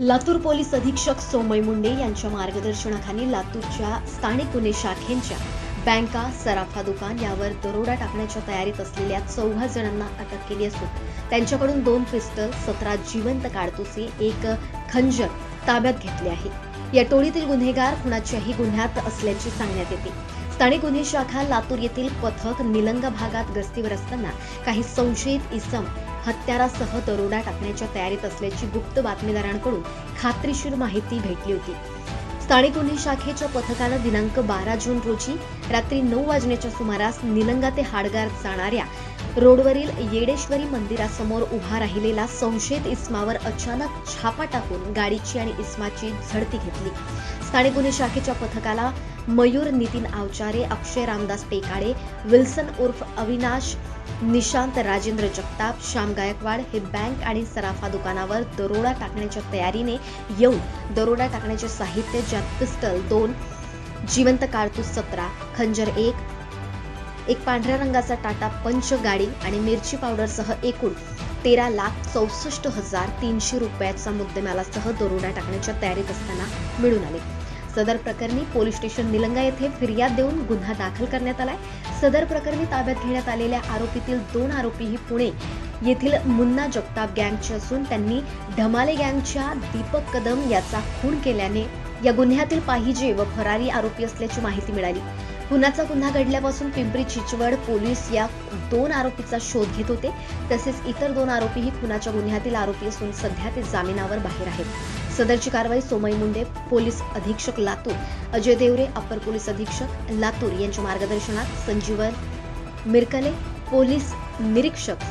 Latur police अधीक्षक सोमय मुंडे यांच्या मार्गदर्शनाखाली लातूरच्या स्थानिक गुन्हे शाखेच्या बँका सराफा दुकान यावर दरोडा टाकण्याच्या तयारीत असलेल्या चौघा जणांना अटक केली असून त्यांच्याकडून दोन पिस्टल सतरा जिवंत काडतुसे एक खंजर ताब्यात घेतले आहे. या टोळीतील गुन्हेगार कुणाच्याही गुन्ह्यात असल्याचे सांगण्यात येते. स्थानिक गुन्हे शाखा लातूर येथील पथक निलंग भागात गस्तीवर असताना काही संशयित इसम हत्यारासह दरोडा टाकण्याच्या तयारीत असल्याची गुप्त बातमीदारांकडून खात्रीशीर माहिती भेटली होती. स्थानिक गुन्हे शाखेच्या पथकानं दिनांक बारा जून रोजी रात्री नऊ वाजण्याच्या सुमारास निलंगा ते हाडगार जाणाऱ्या रोडवरील येडेश्वरी मंदिरासमोर उभा राहिलेला संशयित इस्मावर अचानक छापा टाकून गाडीची आणि इस्माची झडती घेतली. स्थानिक गुन्हे शाखेच्या पथकाला मयूर नितीन आवचारे अक्षय रामदास टेकाडे विल्सन उर्फ अविनाश निशांत राजेंद्र जगताप श्याम गायकवाड हे बँक आणि सराफा दुकानावर दरोडा टाकण्याच्या तयारीने येऊन दरोडा टाकण्याचे साहित्य ज्यात पिस्टल दोन जिवंत कारतूस सतरा खंजर एक एक पांढऱ्या रंगाचा टाटा पंच गाडी आणि मिरची पावडरसह एकूण तेरा लाख चौसष्ट हजार तीनशे रुपयाचा मुद्देमालासह दरोडा टाकण्याच्या तयारीत असताना मिळून आले. सदर प्रकरणी पोलीस स्टेशन निलंगा येथे फिर्याद देऊन गुन्हा दाखल करण्यात आलाय. सदर प्रकरणी ताब्यात घेण्यात आलेल्या आरोपीतील दोन आरोपीही पुणे येथील मुन्ना जगताप गँगचे असून त्यांनी ढमाले गँगच्या दीपक कदम याचा खून केल्याने या गुन्ह्यातील पाहिजे व फरारी आरोपी असल्याची माहिती मिळाली. खुनाचा गुन्हा घडल्यापासून पिंपरी चिचवड पोलीस या दोन आरोपीचा शोध घेत होते. तसेच इतर दोन आरोपीही खुनाच्या गुन्ह्यातील आरोपी असून सध्या ते जामिनावर बाहेर आहेत. सदरची कारवाई सोमई मुंडे पोलीस अधीक्षक लातूर अजय देवरे अपर पोलीस अधीक्षक लातूर यांच्या मार्गदर्शनात संजीवन मिरकले पोलीस निरीक्षक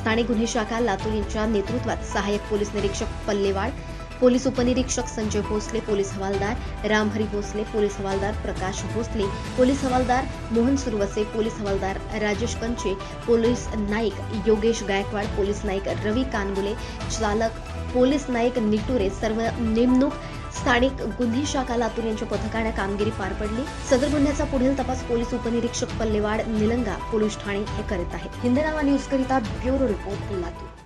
स्थानिक गुन्हे शाखा लातूर यांच्या नेतृत्वात सहाय्यक पोलीस निरीक्षक पल्लेवाड पोलीस उपनिरीक्षक संजय भोसले पोलीस हवालदार रामहरी भोसले पोलीस हवालदार प्रकाश भोसले पोलीस हवालदार मोहन सुरवसे पोलीस हवालदार राजेश कंचे पोलीस नाईक योगेश गायकवाड पोलीस नाईक रवी कानगुले चालक पोलीस नाईक निटुरे सर्व नेमणूक स्थानिक गुन्हे शाखा लातूर यांच्या पथकाने कामगिरी पार पडली. सदर गुन्ह्याचा पुढील तपास पोलीस उपनिरीक्षक पल्लेवाड निलंगा पोलीस ठाणे हे करीत आहेत. हिंदनामा न्यूज करिता ब्युरो रिपोर्ट लातूर.